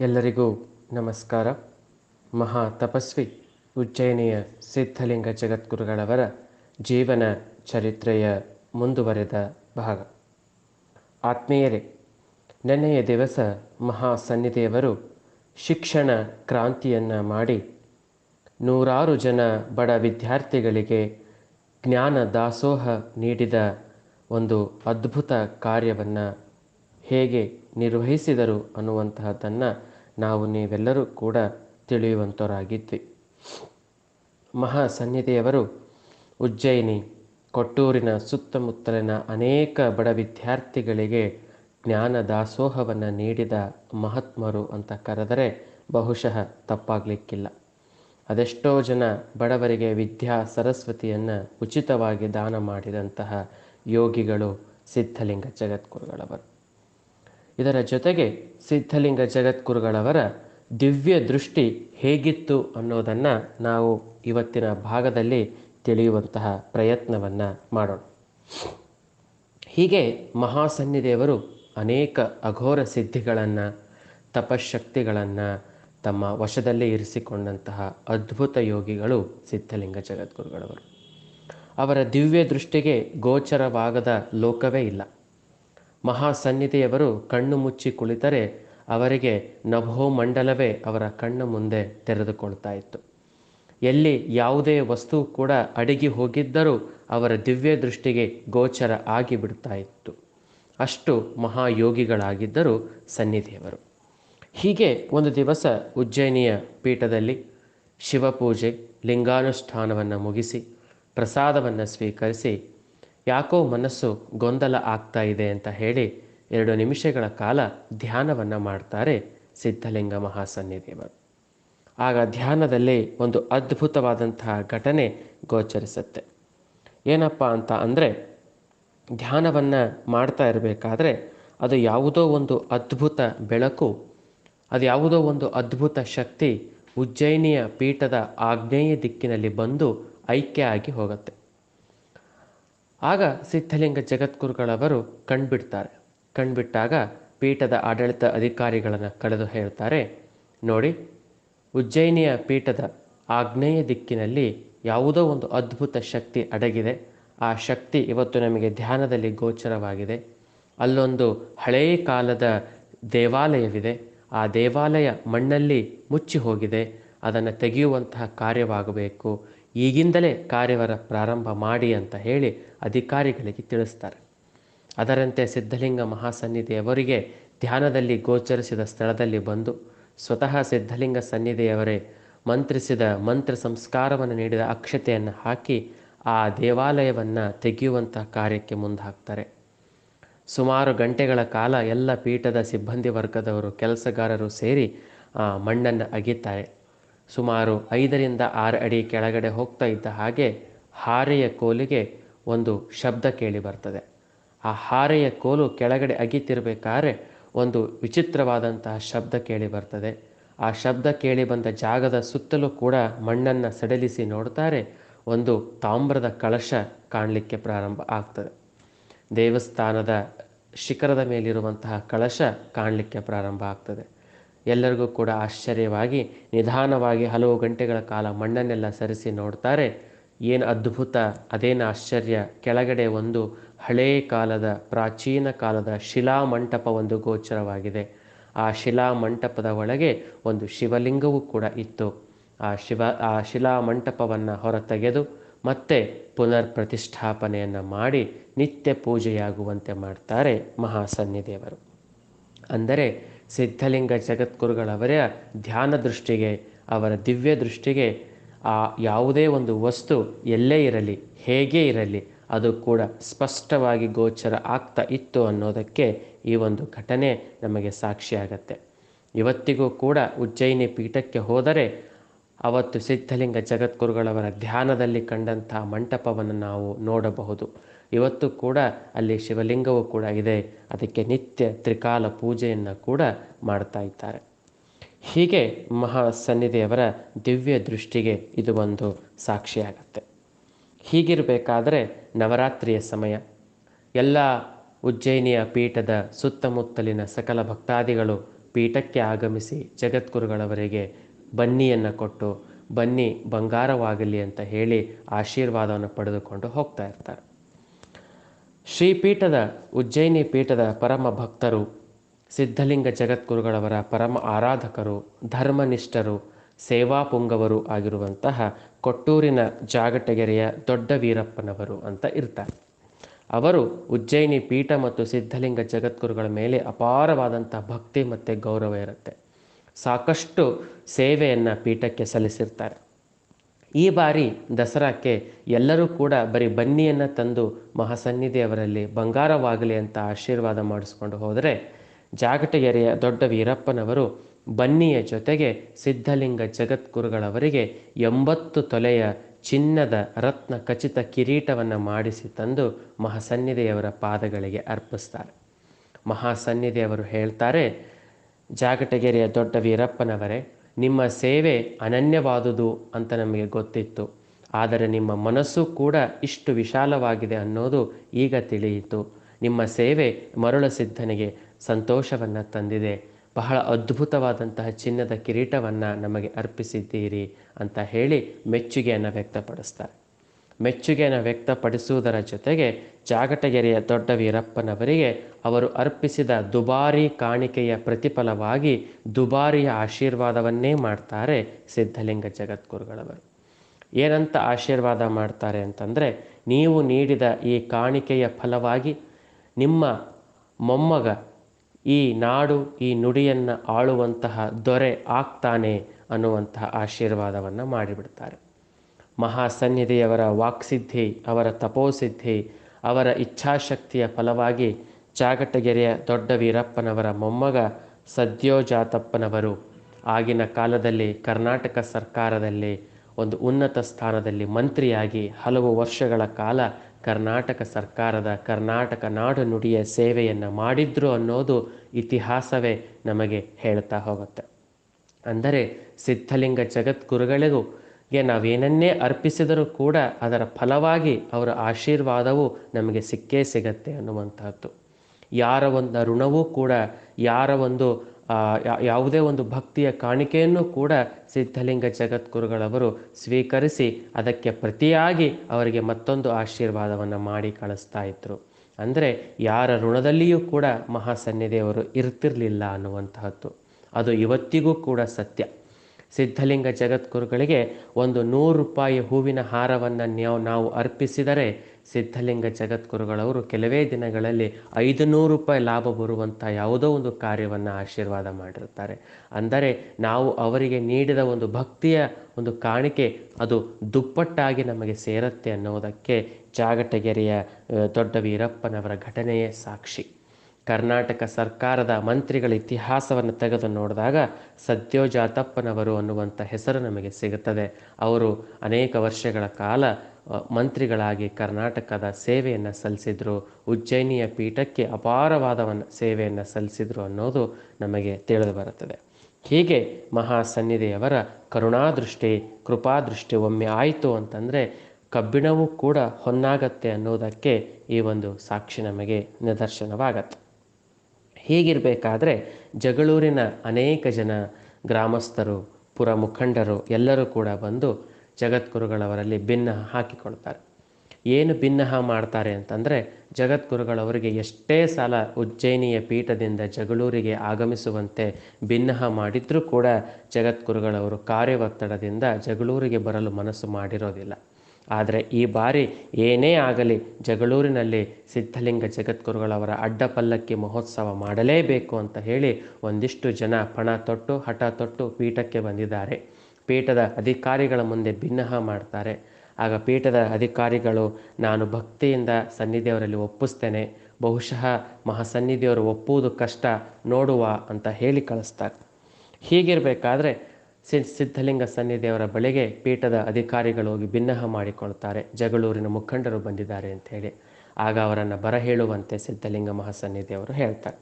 ಎಲ್ಲರಿಗೂ ನಮಸ್ಕಾರ. ಮಹಾ ತಪಸ್ವಿ ಉಜ್ಜಯಿನಿಯ ಸಿದ್ಧಲಿಂಗ ಜಗದ್ಗುರುಗಳವರ ಜೀವನ ಚರಿತ್ರೆಯ ಮುಂದುವರೆದ ಭಾಗ. ಆತ್ಮೀಯರೇ, ನೆನ್ನೆಯ ದಿವಸ ಮಹಾ ಸನ್ನಿಧಿಯವರು ಶಿಕ್ಷಣ ಕ್ರಾಂತಿಯನ್ನು ಮಾಡಿ ನೂರಾರು ಜನ ಬಡ ವಿದ್ಯಾರ್ಥಿಗಳಿಗೆ ಜ್ಞಾನ ದಾಸೋಹ ನೀಡಿದ ಒಂದು ಅದ್ಭುತ ಕಾರ್ಯವನ್ನು ಹೇಗೆ ನಿರ್ವಹಿಸಿದರು ಅನ್ನುವಂತಹದ್ದನ್ನು ನಾವು ನೀವೆಲ್ಲರೂ ಕೂಡ ತಿಳಿಯುವಂಥವರಾಗಿದ್ವಿ ಮಹಾ ಸನ್ನಿಧಿಯವರು ಉಜ್ಜಯಿನಿ, ಕೊಟ್ಟೂರಿನ ಸುತ್ತಮುತ್ತಲಿನ ಅನೇಕ ಬಡ ವಿದ್ಯಾರ್ಥಿಗಳಿಗೆ ಜ್ಞಾನ ದಾಸೋಹವನ್ನು ನೀಡಿದ ಮಹಾತ್ಮರು ಅಂತ ಕರೆದರೆ ಬಹುಶಃ ತಪ್ಪಾಗಲಿಕ್ಕಿಲ್ಲ. ಅದೆಷ್ಟೋ ಜನ ಬಡವರಿಗೆ ವಿದ್ಯಾ ಸರಸ್ವತಿಯನ್ನು ಉಚಿತವಾಗಿ ದಾನ ಮಾಡಿದಂತಹ ಯೋಗಿಗಳು ಸಿದ್ಧಲಿಂಗ ಜಗದ್ಗುರುಗಳವರು. ಇದರ ಜೊತೆಗೆ ಸಿದ್ಧಲಿಂಗ ಜಗದ್ಗುರುಗಳವರ ದಿವ್ಯ ದೃಷ್ಟಿ ಹೇಗಿತ್ತು ಅನ್ನೋದನ್ನು ನಾವು ಇವತ್ತಿನ ಭಾಗದಲ್ಲಿ ತಿಳಿಯುವಂತಹ ಪ್ರಯತ್ನವನ್ನು ಮಾಡೋಣ. ಹೀಗೆ ಮಹಾಸನ್ನಿದೇವರು ಅನೇಕ ಅಘೋರ ಸಿದ್ಧಿಗಳನ್ನು ತಪಶಕ್ತಿಗಳನ್ನು ತಮ್ಮ ವಶದಲ್ಲಿ ಇರಿಸಿಕೊಂಡಂತಹ ಅದ್ಭುತ ಯೋಗಿಗಳು ಸಿದ್ಧಲಿಂಗ ಜಗದ್ಗುರುಗಳವರು. ಅವರ ದಿವ್ಯ ದೃಷ್ಟಿಗೆ ಗೋಚರವಾಗದ ಲೋಕವೇ ಇಲ್ಲ. ಮಹಾಸನ್ನಿಧಿಯವರು ಕಣ್ಣು ಮುಚ್ಚಿ ಕುಳಿತರೆ ಅವರಿಗೆ ನಭೋಮಂಡಲವೇ ಅವರ ಕಣ್ಣು ಮುಂದೆ ತೆರೆದುಕೊಳ್ತಾ ಇತ್ತು. ಎಲ್ಲಿ ಯಾವುದೇ ವಸ್ತು ಕೂಡ ಅಡಗಿ ಹೋಗಿದ್ದರೂ ಅವರ ದಿವ್ಯ ದೃಷ್ಟಿಗೆ ಗೋಚರ ಆಗಿಬಿಡ್ತಾ ಇತ್ತು. ಅಷ್ಟು ಮಹಾಯೋಗಿಗಳಾಗಿದ್ದರು ಸನ್ನಿಧಿಯವರು. ಹೀಗೆ ಒಂದು ದಿವಸ ಉಜ್ಜಯಿನಿಯ ಪೀಠದಲ್ಲಿ ಶಿವಪೂಜೆ, ಲಿಂಗಾನುಷ್ಠಾನವನ್ನು ಮುಗಿಸಿ ಪ್ರಸಾದವನ್ನು ಸ್ವೀಕರಿಸಿ ಯಾಕೋ ಮನಸ್ಸು ಗೊಂದಲ ಆಗ್ತಾ ಇದೆ ಅಂತ ಹೇಳಿ ಎರಡು ನಿಮಿಷಗಳ ಕಾಲ ಧ್ಯಾನವನ್ನು ಮಾಡ್ತಾರೆ ಸಿದ್ಧಲಿಂಗ ಮಹಾಸನ್ನಿಧಿಯವರು. ಆಗ ಧ್ಯಾನದಲ್ಲಿ ಒಂದು ಅದ್ಭುತವಾದಂತಹ ಘಟನೆ ಗೋಚರಿಸುತ್ತೆ. ಏನಪ್ಪ ಅಂತ ಅಂದರೆ ಧ್ಯಾನವನ್ನು ಮಾಡ್ತಾ ಇರಬೇಕಾದ್ರೆ ಅದು ಯಾವುದೋ ಒಂದು ಅದ್ಭುತ ಬೆಳಕು, ಅದು ಯಾವುದೋ ಒಂದು ಅದ್ಭುತ ಶಕ್ತಿ ಉಜ್ಜಯಿನಿಯ ಪೀಠದ ಆಗ್ನೇಯ ದಿಕ್ಕಿನಲ್ಲಿ ಬಂದು ಐಕ್ಯ ಆಗಿ ಹೋಗುತ್ತೆ. ಆಗ ಸಿದ್ಧಲಿಂಗ ಜಗದ್ಗುರುಗಳವರು ಕಣ್ಬಿಡ್ತಾರೆ. ಕಣ್ಬಿಟ್ಟಾಗ ಪೀಠದ ಆಡಳಿತ ಅಧಿಕಾರಿಗಳನ್ನು ಕಳೆದು ಹೇಳ್ತಾರೆ, ನೋಡಿ, ಉಜ್ಜಯಿನಿಯ ಪೀಠದ ಆಗ್ನೇಯ ದಿಕ್ಕಿನಲ್ಲಿ ಯಾವುದೋ ಒಂದು ಅದ್ಭುತ ಶಕ್ತಿ ಅಡಗಿದೆ. ಆ ಶಕ್ತಿ ಇವತ್ತು ನಮಗೆ ಧ್ಯಾನದಲ್ಲಿ ಗೋಚರವಾಗಿದೆ. ಅಲ್ಲೊಂದು ಹಳೆಯ ಕಾಲದ ದೇವಾಲಯವಿದೆ. ಆ ದೇವಾಲಯ ಮಣ್ಣಲ್ಲಿ ಮುಚ್ಚಿ ಹೋಗಿದೆ ಅದನ್ನು ತೆಗೆಯುವಂತಹ ಕಾರ್ಯವಾಗಬೇಕು. ಈಗಿಂದಲೇ ಕಾರ್ಯವರ ಪ್ರಾರಂಭ ಮಾಡಿ ಅಂತ ಹೇಳಿ ಅಧಿಕಾರಿಗಳಿಗೆ ತಿಳಿಸ್ತಾರೆ. ಅದರಂತೆ ಸಿದ್ಧಲಿಂಗ ಮಹಾಸನ್ನಿಧಿಯವರಿಗೆ ಧ್ಯಾನದಲ್ಲಿ ಗೋಚರಿಸಿದ ಸ್ಥಳದಲ್ಲಿ ಬಂದು ಸ್ವತಃ ಸಿದ್ಧಲಿಂಗ ಸನ್ನಿಧಿಯವರೇ ಮಂತ್ರಿಸಿದ ಮಂತ್ರ ಸಂಸ್ಕಾರವನ್ನು ನೀಡಿದ ಅಕ್ಷತೆಯನ್ನು ಹಾಕಿ ಆ ದೇವಾಲಯವನ್ನು ತೆಗೆಯುವಂತಹ ಕಾರ್ಯಕ್ಕೆ ಮುಂದಾಗ್ತಾರೆ. ಸುಮಾರು ಗಂಟೆಗಳ ಕಾಲ ಎಲ್ಲ ಪೀಠದ ಸಿಬ್ಬಂದಿ ವರ್ಗದವರು ಕೆಲಸಗಾರರು ಸೇರಿ ಮಣ್ಣನ್ನು ಅಗಿತಾರೆ. ಸುಮಾರು ಐದರಿಂದ ಆರು ಅಡಿ ಕೆಳಗಡೆ ಹೋಗ್ತಾ ಇದ್ದ ಹಾಗೆ ಹಾರೆಯ ಕೋಲಿಗೆ ಒಂದು ಶಬ್ದ ಕೇಳಿ ಬರ್ತದೆ. ಆ ಹಾರೆಯ ಕೋಲು ಕೆಳಗಡೆ ಅಗಿತಿರ್ಬೇಕಾದ್ರೆ ಒಂದು ವಿಚಿತ್ರವಾದಂತಹ ಶಬ್ದ ಕೇಳಿ ಬರ್ತದೆ. ಆ ಶಬ್ದ ಕೇಳಿ ಬಂದ ಜಾಗದ ಸುತ್ತಲೂ ಕೂಡ ಮಣ್ಣನ್ನು ಸಡಿಲಿಸಿ ನೋಡ್ತಾರೆ. ಒಂದು ತಾಮ್ರದ ಕಳಶ ಕಾಣಲಿಕ್ಕೆ ಪ್ರಾರಂಭ ಆಗ್ತದೆ. ದೇವಸ್ಥಾನದ ಶಿಖರದ ಮೇಲಿರುವಂತಹ ಕಳಶ ಕಾಣಲಿಕ್ಕೆ ಪ್ರಾರಂಭ ಆಗ್ತದೆ. ಎಲ್ಲರಿಗೂ ಕೂಡ ಆಶ್ಚರ್ಯವಾಗಿ ನಿಧಾನವಾಗಿ ಹಲವು ಗಂಟೆಗಳ ಕಾಲ ಮಣ್ಣನ್ನೆಲ್ಲ ಸರಿಸಿ ನೋಡ್ತಾರೆ. ಏನು ಅದ್ಭುತ, ಅದೇನು ಆಶ್ಚರ್ಯ. ಕೆಳಗಡೆ ಒಂದು ಹಳೇ ಕಾಲದ, ಪ್ರಾಚೀನ ಕಾಲದ ಶಿಲಾ ಮಂಟಪ ಒಂದು ಗೋಚರವಾಗಿದೆ. ಆ ಶಿಲಾ ಮಂಟಪದ ಒಳಗೆ ಒಂದು ಶಿವಲಿಂಗವೂ ಕೂಡ ಇತ್ತು. ಆ ಶಿವ, ಆ ಶಿಲಾ ಮಂಟಪವನ್ನು ಹೊರತೆಗೆದು ಮತ್ತೆ ಪುನರ್ ಪ್ರತಿಷ್ಠಾಪನೆಯನ್ನು ಮಾಡಿ ನಿತ್ಯ ಪೂಜೆಯಾಗುವಂತೆ ಮಾಡ್ತಾರೆ ಮಹಾಸನ್ನಿದೇವರು ಅಂದರೆ ಸಿದ್ಧಲಿಂಗ ಜಗದ್ಗುರುಗಳವರ ಧ್ಯಾನ ದೃಷ್ಟಿಗೆ, ಅವರ ದಿವ್ಯ ದೃಷ್ಟಿಗೆ ಆ ಯಾವುದೇ ಒಂದು ವಸ್ತು ಎಲ್ಲೇ ಇರಲಿ, ಹೇಗೆ ಇರಲಿ, ಅದು ಕೂಡ ಸ್ಪಷ್ಟವಾಗಿ ಗೋಚರ ಆಗ್ತಾ ಇತ್ತು ಅನ್ನೋದಕ್ಕೆ ಈ ಒಂದು ಘಟನೆ ನಮಗೆ ಸಾಕ್ಷಿಯಾಗತ್ತೆ. ಇವತ್ತಿಗೂ ಕೂಡ ಉಜ್ಜಯಿನಿ ಪೀಠಕ್ಕೆ ಹೋದರೆ ಅವತ್ತು ಸಿದ್ಧಲಿಂಗ ಜಗದ್ಗುರುಗಳವರ ಧ್ಯಾನದಲ್ಲಿ ಕಂಡಂಥ ಮಂಟಪವನ್ನು ನಾವು ನೋಡಬಹುದು. ಇವತ್ತು ಕೂಡ ಅಲ್ಲಿ ಶಿವಲಿಂಗವೂ ಕೂಡ ಇದೆ. ಅದಕ್ಕೆ ನಿತ್ಯ ತ್ರಿಕಾಲ ಪೂಜೆಯನ್ನು ಕೂಡ ಮಾಡ್ತಾ ಇದ್ದಾರೆ. ಹೀಗೆ ಮಹಾ ಸನ್ನಿಧಿಯವರ ದಿವ್ಯ ದೃಷ್ಟಿಗೆ ಇದು ಒಂದು ಸಾಕ್ಷಿಯಾಗತ್ತೆ. ಹೀಗಿರಬೇಕಾದರೆ ನವರಾತ್ರಿಯ ಸಮಯ. ಎಲ್ಲ ಉಜ್ಜಯಿನಿಯ ಪೀಠದ ಸುತ್ತಮುತ್ತಲಿನ ಸಕಲ ಭಕ್ತಾದಿಗಳು ಪೀಠಕ್ಕೆ ಆಗಮಿಸಿ ಜಗದ್ಗುರುಗಳವರಿಗೆ ಬನ್ನಿಯನ್ನು ಕೊಟ್ಟು, ಬನ್ನಿ ಬಂಗಾರವಾಗಲಿ ಅಂತ ಹೇಳಿ ಆಶೀರ್ವಾದವನ್ನು ಪಡೆದುಕೊಂಡು ಹೋಗ್ತಾ ಇರ್ತಾರೆ. ಶ್ರೀಪೀಠದ, ಉಜ್ಜಯಿನಿ ಪೀಠದ ಪರಮ ಭಕ್ತರು, ಸಿದ್ಧಲಿಂಗ ಜಗದ್ಗುರುಗಳವರ ಪರಮ ಆರಾಧಕರು, ಧರ್ಮನಿಷ್ಠರು, ಸೇವಾಪುಂಗವರು ಆಗಿರುವಂತಹ ಕೊಟ್ಟೂರಿನ ಜಾಗಟಗೆರೆಯ ದೊಡ್ಡ ವೀರಪ್ಪನವರು ಅಂತ ಇರ್ತಾರೆ. ಅವರು ಉಜ್ಜಯಿನಿ ಪೀಠ ಮತ್ತು ಸಿದ್ಧಲಿಂಗ ಜಗದ್ಗುರುಗಳ ಮೇಲೆ ಅಪಾರವಾದಂಥ ಭಕ್ತಿ ಮತ್ತು ಗೌರವ ಇರುತ್ತೆ. ಸಾಕಷ್ಟು ಸೇವೆಯನ್ನು ಪೀಠಕ್ಕೆ ಸಲ್ಲಿಸಿರ್ತಾರೆ. ಈ ಬಾರಿ ದಸರಾಕ್ಕೆ ಎಲ್ಲರೂ ಕೂಡ ಬರೀ ಬನ್ನಿಯನ್ನು ತಂದು ಮಹಾಸನ್ನಿಧಿಯವರಲ್ಲಿ ಬಂಗಾರವಾಗಲಿ ಅಂತ ಆಶೀರ್ವಾದ ಮಾಡಿಸ್ಕೊಂಡು ಹೋದರೆ ಜಾಗಟಗೆರೆಯ ದೊಡ್ಡ ವೀರಪ್ಪನವರು ಬನ್ನಿಯ ಜೊತೆಗೆ ಸಿದ್ಧಲಿಂಗ ಜಗದ್ಗುರುಗಳವರಿಗೆ ಎಂಬತ್ತು ತೊಲೆಯ ಚಿನ್ನದ ರತ್ನ ಖಚಿತ ಕಿರೀಟವನ್ನು ಮಾಡಿಸಿ ತಂದು ಮಹಾಸನ್ನಿಧಿಯವರ ಪಾದಗಳಿಗೆ ಅರ್ಪಿಸ್ತಾರೆ. ಮಹಾಸನ್ನಿಧಿಯವರು ಹೇಳ್ತಾರೆ ಜಾಗಟಗೆರೆಯ ದೊಡ್ಡ ವೀರಪ್ಪನವರೇ ನಿಮ್ಮ ಸೇವೆ ಅನನ್ಯವಾದುದು ಅಂತ ನಮಗೆ ಗೊತ್ತಿತ್ತು. ಆದರೆ ನಿಮ್ಮ ಮನಸ್ಸು ಕೂಡ ಇಷ್ಟು ವಿಶಾಲವಾಗಿದೆ ಅನ್ನೋದು ಈಗ ತಿಳಿಯಿತು. ನಿಮ್ಮ ಸೇವೆ ಮರುಳ ಸಿದ್ಧನಿಗೆ ಸಂತೋಷವನ್ನು ತಂದಿದೆ. ಬಹಳ ಅದ್ಭುತವಾದಂತಹ ಚಿನ್ನದ ಕಿರೀಟವನ್ನು ನಮಗೆ ಅರ್ಪಿಸಿದ್ದೀರಿ ಅಂತ ಹೇಳಿ ಮೆಚ್ಚುಗೆಯನ್ನು ವ್ಯಕ್ತಪಡಿಸ್ತಾರೆ. ಮೆಚ್ಚುಗೆಯನ್ನು ವ್ಯಕ್ತಪಡಿಸುವುದರ ಜೊತೆಗೆ ಜಾಗಟಗೆರೆಯ ದೊಡ್ಡ ವೀರಪ್ಪನವರಿಗೆ ಅವರು ಅರ್ಪಿಸಿದ ದುಬಾರಿ ಕಾಣಿಕೆಯ ಪ್ರತಿಫಲವಾಗಿ ದುಬಾರಿಯ ಆಶೀರ್ವಾದವನ್ನೇ ಮಾಡ್ತಾರೆ ಸಿದ್ಧಲಿಂಗ ಜಗದ್ಗುರುಗಳವರು. ಏನಂತ ಆಶೀರ್ವಾದ ಮಾಡ್ತಾರೆ ಅಂತಂದರೆ ನೀವು ನೀಡಿದ ಈ ಕಾಣಿಕೆಯ ಫಲವಾಗಿ ನಿಮ್ಮ ಮೊಮ್ಮಗ ಈ ನಾಡು, ಈ ನುಡಿಯನ್ನು ಆಳುವಂತಹ ದೊರೆ ಆಗ್ತಾನೆ ಅನ್ನುವಂತಹ ಆಶೀರ್ವಾದವನ್ನು ಮಾಡಿಬಿಡ್ತಾರೆ. ಮಹಾಸನ್ನಿಧಿಯವರ ವಾಕ್ಸಿದ್ಧಿ, ಅವರ ತಪೋಸಿದ್ಧಿ, ಅವರ ಇಚ್ಛಾಶಕ್ತಿಯ ಫಲವಾಗಿ ಚಾಗಟಗೆರೆಯ ದೊಡ್ಡ ವೀರಪ್ಪನವರ ಮೊಮ್ಮಗ ಸದ್ಯೋಜಾತಪ್ಪನವರು. ಆಗಿನ ಕಾಲದಲ್ಲಿ ಕರ್ನಾಟಕ ಸರ್ಕಾರದಲ್ಲಿ ಒಂದು ಉನ್ನತ ಸ್ಥಾನದಲ್ಲಿ ಮಂತ್ರಿಯಾಗಿ ಹಲವು ವರ್ಷಗಳ ಕಾಲ ಕರ್ನಾಟಕ ಸರ್ಕಾರದ ಕರ್ನಾಟಕ ನಾಡು ನುಡಿಯ ಸೇವೆಯನ್ನು ಮಾಡಿದ್ರು ಅನ್ನೋದು ಇತಿಹಾಸವೇ ನಮಗೆ ಹೇಳ್ತಾ ಹೋಗುತ್ತೆ. ಅಂದರೆ ಸಿದ್ಧಲಿಂಗ ಜಗದ್ಗುರುಗಳಿಗೂ ಗೆ ನಾವೇನನ್ನೇ ಅರ್ಪಿಸಿದರೂ ಕೂಡ ಅದರ ಫಲವಾಗಿ ಅವರ ಆಶೀರ್ವಾದವು ನಮಗೆ ಸಿಕ್ಕೇ ಸಿಗತ್ತೆ ಅನ್ನುವಂಥದ್ದು. ಯಾರ ಒಂದು ಋಣವೂ ಕೂಡ, ಯಾರ ಒಂದು ಯಾವುದೇ ಒಂದು ಭಕ್ತಿಯ ಕಾಣಿಕೆಯನ್ನು ಕೂಡ ಸಿದ್ಧಲಿಂಗ ಜಗದ್ಗುರುಗಳವರು ಸ್ವೀಕರಿಸಿ ಅದಕ್ಕೆ ಪ್ರತಿಯಾಗಿ ಅವರಿಗೆ ಮತ್ತೊಂದು ಆಶೀರ್ವಾದವನ್ನು ಮಾಡಿ ಕಳಿಸ್ತಾ ಇದ್ರು. ಅಂದರೆ ಯಾರ ಋಣದಲ್ಲಿಯೂ ಕೂಡ ಮಹಾಸನ್ನಿಧಿಯವರು ಇರ್ತಿರಲಿಲ್ಲ ಅನ್ನುವಂತಹದ್ದು ಅದು ಇವತ್ತಿಗೂ ಕೂಡ ಸತ್ಯ. ಸಿದ್ಧಲಿಂಗ ಜಗದ್ಗುರುಗಳಿಗೆ ಒಂದು ನೂರು ರೂಪಾಯಿ ಹೂವಿನ ಹಾರವನ್ನು ನಾವು ಅರ್ಪಿಸಿದರೆ ಸಿದ್ಧಲಿಂಗ ಜಗದ್ಗುರುಗಳವರು ಕೆಲವೇ ದಿನಗಳಲ್ಲಿ ಐದು ನೂರು ರೂಪಾಯಿ ಲಾಭ ಬರುವಂಥ ಯಾವುದೋ ಒಂದು ಕಾರ್ಯವನ್ನು ಆಶೀರ್ವಾದ ಮಾಡಿರ್ತಾರೆ ಅಂದರೆ ನಾವು ಅವರಿಗೆ ನೀಡಿದ ಒಂದು ಭಕ್ತಿಯ ಒಂದು ಕಾಣಿಕೆ ಅದು ದುಪ್ಪಟ್ಟಾಗಿ ನಮಗೆ ಸೇರತ್ತೆ ಅನ್ನೋದಕ್ಕೆ ಜಾಗಟಗೆರೆಯ ದೊಡ್ಡ ವೀರಪ್ಪನವರ ಘಟನೆಯೇ ಸಾಕ್ಷಿ. ಕರ್ನಾಟಕ ಸರ್ಕಾರದ ಮಂತ್ರಿಗಳ ಇತಿಹಾಸವನ್ನು ತೆಗೆದು ನೋಡಿದಾಗ ಸದ್ಯೋಜಾತಪ್ಪನವರು ಅನ್ನುವಂಥ ಹೆಸರು ನಮಗೆ ಸಿಗುತ್ತದೆ. ಅವರು ಅನೇಕ ವರ್ಷಗಳ ಕಾಲ ಮಂತ್ರಿಗಳಾಗಿ ಕರ್ನಾಟಕದ ಸೇವೆಯನ್ನು ಸಲ್ಲಿಸಿದ್ರು. ಉಜ್ಜಯಿನಿಯ ಪೀಠಕ್ಕೆ ಅಪಾರವಾದವನ್ನು ಸೇವೆಯನ್ನು ಸಲ್ಲಿಸಿದ್ರು ಅನ್ನೋದು ನಮಗೆ ತಿಳಿದು ಬರುತ್ತದೆ. ಹೀಗೆ ಮಹಾಸನ್ನಿಧಿಯವರ ಕರುಣಾದೃಷ್ಟಿ, ಕೃಪಾದೃಷ್ಟಿ ಒಮ್ಮೆ ಆಯಿತು ಅಂತಂದರೆ ಕಬ್ಬಿಣವೂ ಕೂಡ ಹೊನ್ನಾಗತ್ತೆ ಅನ್ನೋದಕ್ಕೆ ಈ ಒಂದು ಸಾಕ್ಷಿ ನಮಗೆ ನಿದರ್ಶನವಾಗತ್ತೆ. ಹೀಗಿರಬೇಕಾದ್ರೆ ಜಗಳೂರಿನ ಅನೇಕ ಜನ ಗ್ರಾಮಸ್ಥರು ಪುರ ಮುಖಂಡರು ಎಲ್ಲರೂ ಕೂಡ ಬಂದು ಜಗದ್ಗುರುಗಳವರಲ್ಲಿ ಭಿನ್ನ ಹಾಕಿಕೊಳ್ತಾರೆ. ಏನು ಭಿನ್ನಹ ಮಾಡ್ತಾರೆ ಅಂತಂದರೆ ಜಗದ್ಗುರುಗಳವರಿಗೆ ಎಷ್ಟೇ ಸಲ ಉಜ್ಜಯಿನಿಯ ಪೀಠದಿಂದ ಜಗಳೂರಿಗೆ ಆಗಮಿಸುವಂತೆ ಭಿನ್ನಹ ಮಾಡಿದ್ರೂ ಕೂಡ ಜಗದ್ಗುರುಗಳವರು ಕಾರ್ಯ ಒತ್ತಡದಿಂದ ಜಗಳೂರಿಗೆ ಬರಲು ಮನಸ್ಸು ಮಾಡಿರೋದಿಲ್ಲ. ಆದರೆ ಈ ಬಾರಿ ಏನೇ ಆಗಲಿ ಜಗಳೂರಿನಲ್ಲಿ ಸಿದ್ಧಲಿಂಗ ಜಗದ್ಗುರುಗಳವರ ಅಡ್ಡಪಲ್ಲಕ್ಕಿ ಮಹೋತ್ಸವ ಮಾಡಲೇಬೇಕು ಅಂತ ಹೇಳಿ ಒಂದಿಷ್ಟು ಜನ ಪಣ ತೊಟ್ಟು, ಹಠ ತೊಟ್ಟು ಪೀಠಕ್ಕೆ ಬಂದಿದ್ದಾರೆ. ಪೀಠದ ಅಧಿಕಾರಿಗಳ ಮುಂದೆ ಭಿನ್ನಹ ಮಾಡ್ತಾರೆ. ಆಗ ಪೀಠದ ಅಧಿಕಾರಿಗಳು, ನಾನು ಭಕ್ತಿಯಿಂದ ಸನ್ನಿಧಿಯವರಲ್ಲಿ ಒಪ್ಪಿಸ್ತೇನೆ. ಬಹುಶಃ ಮಹಾಸನ್ನಿಧಿಯವರು ಒಪ್ಪುವುದು ಕಷ್ಟ, ನೋಡುವ ಅಂತ ಹೇಳಿ ಕಳಿಸ್ತಾರೆ. ಹೀಗಿರಬೇಕಾದ್ರೆ ಸಿದ್ಧಲಿಂಗ ಸನ್ನಿಧಿಯವರ ಬಳಿಗೆ ಪೀಠದ ಅಧಿಕಾರಿಗಳು ಹೋಗಿ ಭಿನ್ನಹ ಮಾಡಿಕೊಳ್ತಾರೆ ಜಗಳೂರಿನ ಮುಖಂಡರು ಬಂದಿದ್ದಾರೆ ಅಂತ ಹೇಳಿ. ಆಗ ಅವರನ್ನು ಬರ ಹೇಳುವಂತೆ ಸಿದ್ಧಲಿಂಗ ಮಹಾಸನ್ನಿಧಿಯವರು ಹೇಳ್ತಾರೆ.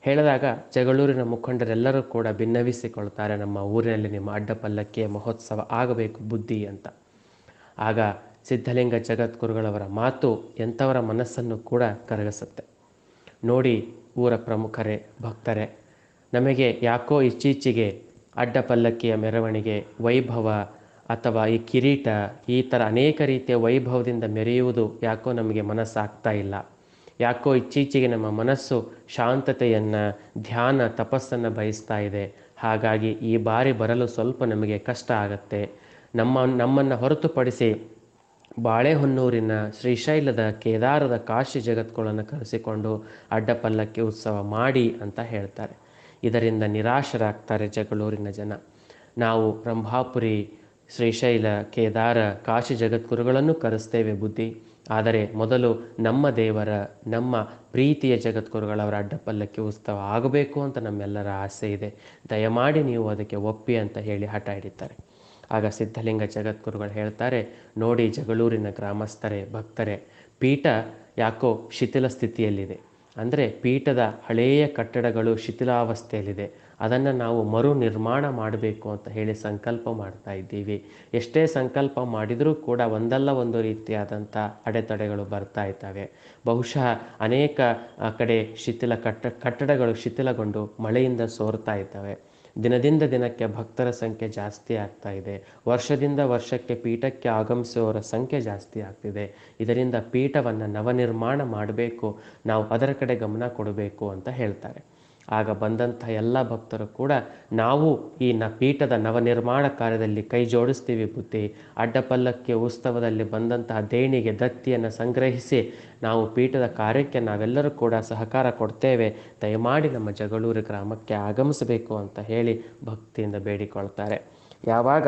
ಹೇಳಿದಾಗ ಜಗಳೂರಿನ ಮುಖಂಡರೆಲ್ಲರೂ ಕೂಡ ಭಿನ್ನವಿಸಿಕೊಳ್ತಾರೆ ನಮ್ಮ ಊರಿನಲ್ಲಿ ನಿಮ್ಮ ಅಡ್ಡಪಲ್ಲಕ್ಕಿಯ ಮಹೋತ್ಸವ ಆಗಬೇಕು ಬುದ್ಧಿ ಅಂತ. ಆಗ ಸಿದ್ಧಲಿಂಗ ಜಗದ್ಗುರುಗಳವರ ಮಾತು ಎಂಥವರ ಮನಸ್ಸನ್ನು ಕೂಡ ಕರಗಿಸುತ್ತೆ. ನೋಡಿ ಊರ ಪ್ರಮುಖರೇ, ಭಕ್ತರೇ, ನಮಗೆ ಯಾಕೋ ಇತ್ತೀಚೆಗೆ ಅಡ್ಡ ಪಲ್ಲಕ್ಕಿಯ ಮೆರವಣಿಗೆ, ವೈಭವ ಅಥವಾ ಈ ಕಿರೀಟ ಈ ಥರ ಅನೇಕ ರೀತಿಯ ವೈಭವದಿಂದ ಮೆರೆಯುವುದು ಯಾಕೋ ನಮಗೆ ಮನಸ್ಸಾಗ್ತಾ ಇಲ್ಲ. ಯಾಕೋ ಇತ್ತೀಚೆಗೆ ನಮ್ಮ ಮನಸ್ಸು ಶಾಂತತೆಯನ್ನು, ಧ್ಯಾನ, ತಪಸ್ಸನ್ನು ಬಯಸ್ತಾ ಇದೆ. ಹಾಗಾಗಿ ಈ ಬಾರಿ ಬರಲು ಸ್ವಲ್ಪ ನಮಗೆ ಕಷ್ಟ ಆಗತ್ತೆ. ನಮ್ಮ, ನಮ್ಮನ್ನು ಹೊರತುಪಡಿಸಿ ಬಾಳೆಹೊನ್ನೂರಿನ ಶ್ರೀಶೈಲದ ಕೇದಾರದ ಕಾಶಿ ಜಗತ್ಗಳನ್ನು ಕರೆಸಿಕೊಂಡು ಅಡ್ಡಪಲ್ಲಕ್ಕಿ ಉತ್ಸವ ಮಾಡಿ ಅಂತ ಹೇಳ್ತಾರೆ. ಇದರಿಂದ ನಿರಾಶರಾಗ್ತಾರೆ ಜಗಳೂರಿನ ಜನ. ನಾವು ರಂಭಾಪುರಿ ಶ್ರೀಶೈಲ, ಕೇದಾರ, ಕಾಶಿ ಜಗದ್ಗುರುಗಳನ್ನು ಕರೆಸ್ತೇವೆ ಬುದ್ಧಿ. ಆದರೆ ಮೊದಲು ನಮ್ಮ ದೇವರ, ನಮ್ಮ ಪ್ರೀತಿಯ ಜಗದ್ಗುರುಗಳವರ ಅಡ್ಡಪಲ್ಲಕ್ಕೆ ಉತ್ಸವ ಆಗಬೇಕು ಅಂತ ನಮ್ಮೆಲ್ಲರ ಆಸೆ ಇದೆ. ದಯಮಾಡಿ ನೀವು ಅದಕ್ಕೆ ಒಪ್ಪಿ ಅಂತ ಹೇಳಿ ಹಠ ಹಿಡಿತಾರೆ. ಆಗ ಸಿದ್ಧಲಿಂಗ ಜಗದ್ಗುರುಗಳು ಹೇಳ್ತಾರೆ, ನೋಡಿ ಜಗಳೂರಿನ ಗ್ರಾಮಸ್ಥರೇ, ಭಕ್ತರೇ, ಪೀಠ ಯಾಕೋ ಶಿಥಿಲ ಸ್ಥಿತಿಯಲ್ಲಿದೆ. ಅಂದರೆ ಪೀಠದ ಹಳೆಯ ಕಟ್ಟಡಗಳು ಶಿಥಿಲಾವಸ್ಥೆಯಲ್ಲಿದೆ. ಅದನ್ನು ನಾವು ಮರು ನಿರ್ಮಾಣ ಮಾಡಬೇಕು ಅಂತ ಹೇಳಿ ಸಂಕಲ್ಪ ಮಾಡ್ತಾ ಇದ್ದೀವಿ. ಎಷ್ಟೇ ಸಂಕಲ್ಪ ಮಾಡಿದರೂ ಕೂಡ ಒಂದಲ್ಲ ಒಂದು ರೀತಿಯಾದಂಥ ಅಡೆತಡೆಗಳು ಬರ್ತಾ ಇದ್ದಾವೆ. ಬಹುಶಃ ಅನೇಕ ಕಡೆ ಶಿಥಿಲ ಕಟ್ಟ, ಕಟ್ಟಡಗಳು ಶಿಥಿಲಗೊಂಡು ಮಳೆಯಿಂದ ಸೋರ್ತಾ ಇದ್ದಾವೆ. ದಿನದಿಂದ ದಿನಕ್ಕೆ ಭಕ್ತರ ಸಂಖ್ಯೆ ಜಾಸ್ತಿ ಆಗ್ತಾ ಇದೆ. ವರ್ಷದಿಂದ ವರ್ಷಕ್ಕೆ ಪೀಠಕ್ಕೆ ಆಗಮಿಸುವವರ ಸಂಖ್ಯೆ ಜಾಸ್ತಿ ಆಗ್ತಿದೆ. ಇದರಿಂದ ಪೀಠವನ್ನು ನವನಿರ್ಮಾಣ ಮಾಡಬೇಕು. ನಾವು ಅದರ ಕಡೆ ಗಮನ ಕೊಡಬೇಕು ಅಂತ ಹೇಳ್ತಾರೆ. ಆಗ ಬಂದಂಥ ಎಲ್ಲ ಭಕ್ತರು ಕೂಡ ನಾವು ಈ ನ ಪೀಠದ ನವನಿರ್ಮಾಣ ಕಾರ್ಯದಲ್ಲಿ ಕೈ ಜೋಡಿಸ್ತೀವಿ ಬುದ್ಧಿ ಅಡ್ಡಪಲ್ಲಕ್ಕೆ ಉತ್ಸವದಲ್ಲಿ ಬಂದಂತಹ ದೇಣಿಗೆ ದತ್ತಿಯನ್ನು ಸಂಗ್ರಹಿಸಿ ನಾವು ಪೀಠದ ಕಾರ್ಯಕ್ಕೆ ನಾವೆಲ್ಲರೂ ಕೂಡ ಸಹಕಾರ ಕೊಡ್ತೇವೆ. ದಯಮಾಡಿ ನಮ್ಮ ಜಗಳೂರು ಗ್ರಾಮಕ್ಕೆ ಆಗಮಿಸಬೇಕು ಅಂತ ಹೇಳಿ ಭಕ್ತಿಯಿಂದ ಬೇಡಿಕೊಳ್ತಾರೆ. ಯಾವಾಗ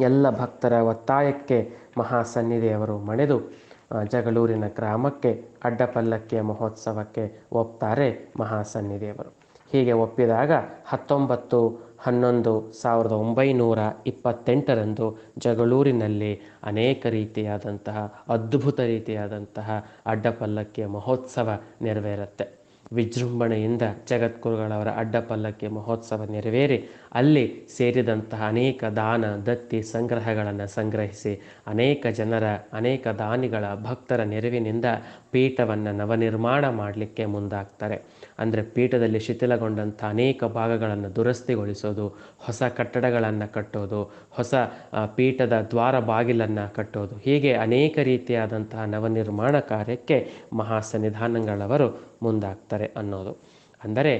ಎಲ್ಲ ಭಕ್ತರ ಒತ್ತಾಯಕ್ಕೆ ಮಹಾಸನ್ನಿಧಿಯವರು ಮಣೆದು ಜಗಳೂರಿನ ಗ್ರಾಮಕ್ಕೆ, ಅಡ್ಡಪಲ್ಲಕ್ಕಿಯ ಮಹೋತ್ಸವಕ್ಕೆ ಒಪ್ತಾರೆ ಮಹಾಸನ್ನಿಧಿಯವರು. ಹೀಗೆ ಒಪ್ಪಿದಾಗ ಹತ್ತೊಂಬತ್ತು ಹನ್ನೊಂದು ಸಾವಿರದ ಒಂಬೈನೂರ ಇಪ್ಪತ್ತೆಂಟರಂದು ಜಗಳೂರಿನಲ್ಲಿ ಅನೇಕ ರೀತಿಯಾದಂತಹ, ಅದ್ಭುತ ರೀತಿಯಾದಂತಹ ಅಡ್ಡಪಲ್ಲಕ್ಕಿಯ ಮಹೋತ್ಸವ ನೆರವೇರುತ್ತೆ. ವಿಜೃಂಭಣೆಯಿಂದ ಜಗದ್ಗುರುಗಳವರ ಅಡ್ಡಪಲ್ಲಕ್ಕಿ ಮಹೋತ್ಸವ ನೆರವೇರಿ ಅಲ್ಲಿ ಸೇರಿದಂತಹ ಅನೇಕ ದಾನ, ದತ್ತಿ ಸಂಗ್ರಹಗಳನ್ನು ಸಂಗ್ರಹಿಸಿ ಅನೇಕ ಜನರ, ಅನೇಕ ದಾನಿಗಳ ಭಕ್ತರ ನೆರವಿನಿಂದ ಪೀಠವನ್ನು ನವನಿರ್ಮಾಣ ಮಾಡಲಿಕ್ಕೆ ಮುಂದಾಗ್ತಾರೆ. ಅಂದರೆ ಪೀಠದಲ್ಲಿ ಶಿಥಿಲಗೊಂಡಂಥ ಅನೇಕ ಭಾಗಗಳನ್ನು ದುರಸ್ತಿಗೊಳಿಸೋದು, ಹೊಸ ಕಟ್ಟಡಗಳನ್ನು ಕಟ್ಟೋದು, ಹೊಸ ಪೀಠದ ದ್ವಾರ ಬಾಗಿಲನ್ನು ಕಟ್ಟೋದು, ಹೀಗೆ ಅನೇಕ ರೀತಿಯಾದಂತಹ ನವನಿರ್ಮಾಣ ಕಾರ್ಯಕ್ಕೆ ಮಹಾಸನ್ನಿಧಾನಗಳವರು ಮುಂದಾಗ್ತಾರೆ ಅನ್ನೋದು. ಅಂದರೆ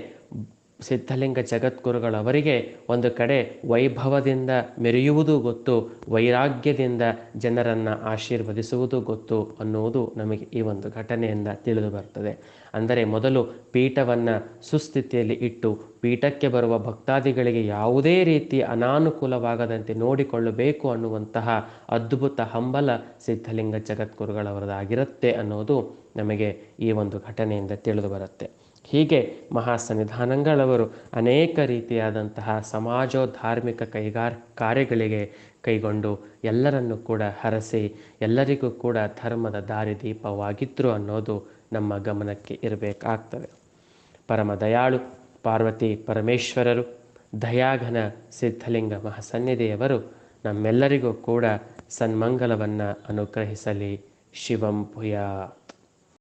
ಸಿದ್ಧಲಿಂಗ ಜಗದ್ಗುರುಗಳವರಿಗೆ ಒಂದು ಕಡೆ ವೈಭವದಿಂದ ಮೆರೆಯುವುದು ಗೊತ್ತು, ವೈರಾಗ್ಯದಿಂದ ಜನರನ್ನು ಆಶೀರ್ವದಿಸುವುದು ಗೊತ್ತು ಅನ್ನುವುದು ನಮಗೆ ಈ ಒಂದು ಘಟನೆಯಿಂದ ತಿಳಿದು ಬರ್ತದೆ. ಅಂದರೆ ಮೊದಲು ಪೀಠವನ್ನು ಸುಸ್ಥಿತಿಯಲ್ಲಿ ಇಟ್ಟು ಪೀಠಕ್ಕೆ ಬರುವ ಭಕ್ತಾದಿಗಳಿಗೆ ಯಾವುದೇ ರೀತಿ ಅನಾನುಕೂಲವಾಗದಂತೆ ನೋಡಿಕೊಳ್ಳಬೇಕು ಅನ್ನುವಂತಹ ಅದ್ಭುತ ಹಂಬಲ ಸಿದ್ಧಲಿಂಗ ಜಗದ್ಗುರುಗಳವರದಾಗಿರುತ್ತೆ ಅನ್ನೋದು ನಮಗೆ ಈ ಒಂದು ಘಟನೆಯಿಂದ ತಿಳಿದು ಬರುತ್ತೆ. ಹೀಗೆ ಮಹಾಸನ್ನಿಧಾನಗಳವರು ಅನೇಕ ರೀತಿಯಾದಂತಹ ಸಮಾಜೋಧಾರ್ಮಿಕ ಕೈಗಾರ, ಕಾರ್ಯಗಳಿಗೆ ಕೈಗೊಂಡು ಎಲ್ಲರನ್ನು ಕೂಡ ಹರಸಿ, ಎಲ್ಲರಿಗೂ ಕೂಡ ಧರ್ಮದ ದಾರಿದೀಪವಾಗಿದ್ದರು ಅನ್ನೋದು ನಮ್ಮ ಗಮನಕ್ಕೆ ಇರಬೇಕಾಗ್ತದೆ. ಪರಮ ದಯಾಳು ಪಾರ್ವತಿ ಪರಮೇಶ್ವರರು, ದಯಾಘನ ಸಿದ್ಧಲಿಂಗ ಮಹಾಸನ್ನಿಧಿಯವರು ನಮ್ಮೆಲ್ಲರಿಗೂ ಕೂಡ ಸನ್ಮಂಗಲವನ್ನು ಅನುಗ್ರಹಿಸಲಿ. ಶಿವಂ ಭೂಯ.